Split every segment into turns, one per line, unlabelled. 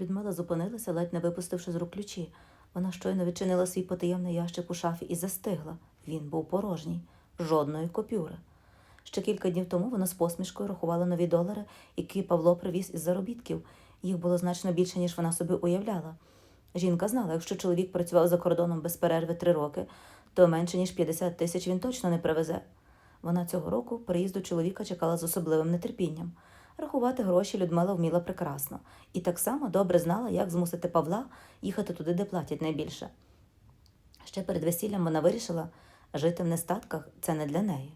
Людмила зупинилася, ледь не випустивши з рук ключі. Вона щойно відчинила свій потаємний ящик у шафі і застигла. Він був порожній, жодної купюри. Ще кілька днів тому вона з посмішкою рахувала нові долари, які Павло привіз із заробітків. Їх було значно більше, ніж вона собі уявляла. Жінка знала, якщо чоловік працював за кордоном без перерви три роки, то менше ніж 50 тисяч він точно не привезе. Вона цього року приїзду чоловіка чекала з особливим нетерпінням. Рахувати гроші Людмила вміла прекрасно і так само добре знала, як змусити Павла їхати туди, де платять найбільше. Ще перед весіллям вона вирішила, жити в нестатках це не для неї.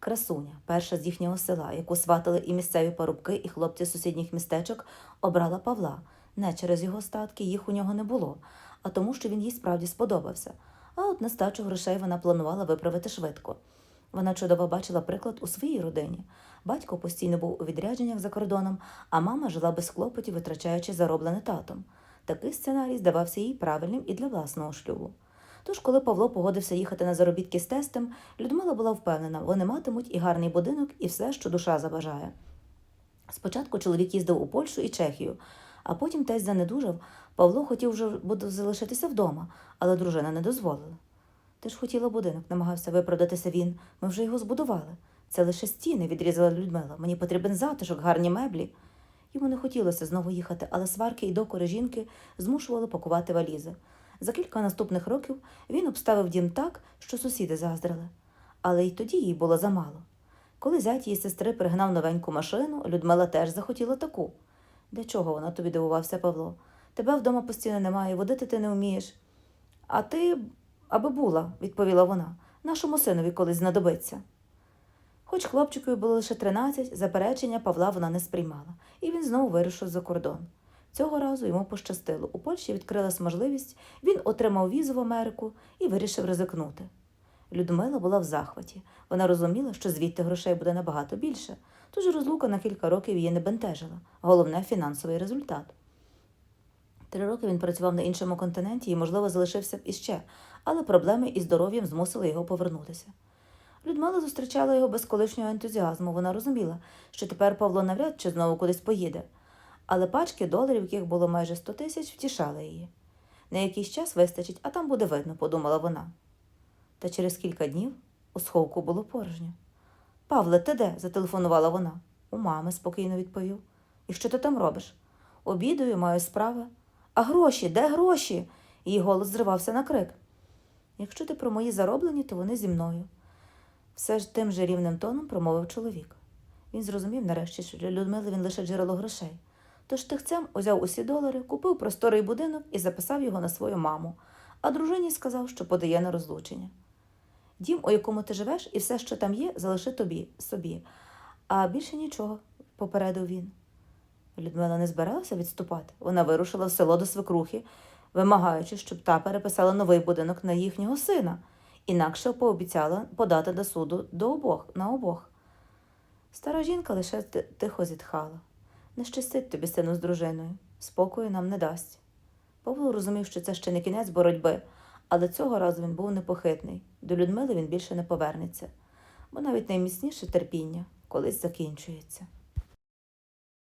Красуня, перша з їхнього села, яку сватали і місцеві парубки, і хлопці з сусідніх містечок, обрала Павла. Не через його статки, їх у нього не було, а тому, що він їй справді сподобався. А от нестачу грошей вона планувала виправити швидко. Вона чудово бачила приклад у своїй родині. Батько постійно був у відрядженнях за кордоном, а мама жила без клопотів, витрачаючи зароблене татом. Такий сценарій здавався їй правильним і для власного шлюбу. Тож, коли Павло погодився їхати на заробітки з тестем, Людмила була впевнена, вони матимуть і гарний будинок, і все, що душа забажає. Спочатку чоловік їздив у Польщу і Чехію, а потім тесть занедужав. Павло хотів вже залишитися вдома, але дружина не дозволила. Ти ж хотіла будинок, намагався виправдатися він. Ми вже його збудували. Це лише стіни, відрізала Людмила. Мені потрібен затишок, гарні меблі. Йому не хотілося знову їхати, але сварки і докори жінки змушували пакувати валізи. За кілька наступних років він обставив дім так, що сусіди заздрили. Але й тоді їй було замало. Коли зять її сестри пригнав новеньку машину, Людмила теж захотіла таку. Для чого вона тобі дивувався, Павло? Тебе вдома постійно немає, водити ти не вмієш. А ти, аби була, відповіла вона, нашому синові колись знадобиться. Хоч хлопчикові було лише 13, заперечення Павла вона не сприймала, і він знову вирушив за кордон. Цього разу йому пощастило. У Польщі відкрилась можливість, він отримав візу в Америку і вирішив ризикнути. Людмила була в захваті. Вона розуміла, що звідти грошей буде набагато більше, тож розлука на кілька років її не бентежила. Головне фінансовий результат. Три роки він працював на іншому континенті і, можливо, залишився б іще, але проблеми із здоров'ям змусили його повернутися. Людмила зустрічала його без колишнього ентузіазму. Вона розуміла, що тепер Павло навряд чи знову кудись поїде. Але пачки доларів, яких було майже 100 тисяч, втішали її. На якийсь час вистачить, а там буде видно, подумала вона. Та через кілька днів у сховку було порожньо. Павле, ти де? зателефонувала вона. У мами, спокійно відповів. І що ти там робиш? Обідаю, маю справи. А гроші, де гроші? Її голос зривався на крик. Якщо ти про мої зароблені, то вони зі мною. Все ж тим же рівним тоном промовив чоловік. Він зрозумів нарешті, що для Людмили він лише джерело грошей. Тож тихцем узяв усі долари, купив просторий будинок і записав його на свою маму, а дружині сказав, що подає на розлучення. Дім, у якому ти живеш, і все, що там є, залиши тобі, собі, а більше нічого, попередив він. Людмила не збиралася відступати. Вона вирушила в село до свекрухи, вимагаючи, щоб та переписала новий будинок на їхнього сина, інакше пообіцяла подати до суду до обох, на обох. Стара жінка лише тихо зітхала. Не щастить тобі, сину, з дружиною, спокою нам не дасть. Павло розумів, що це ще не кінець боротьби, але цього разу він був непохитний. До Людмили він більше не повернеться, бо навіть найміцніше терпіння колись закінчується.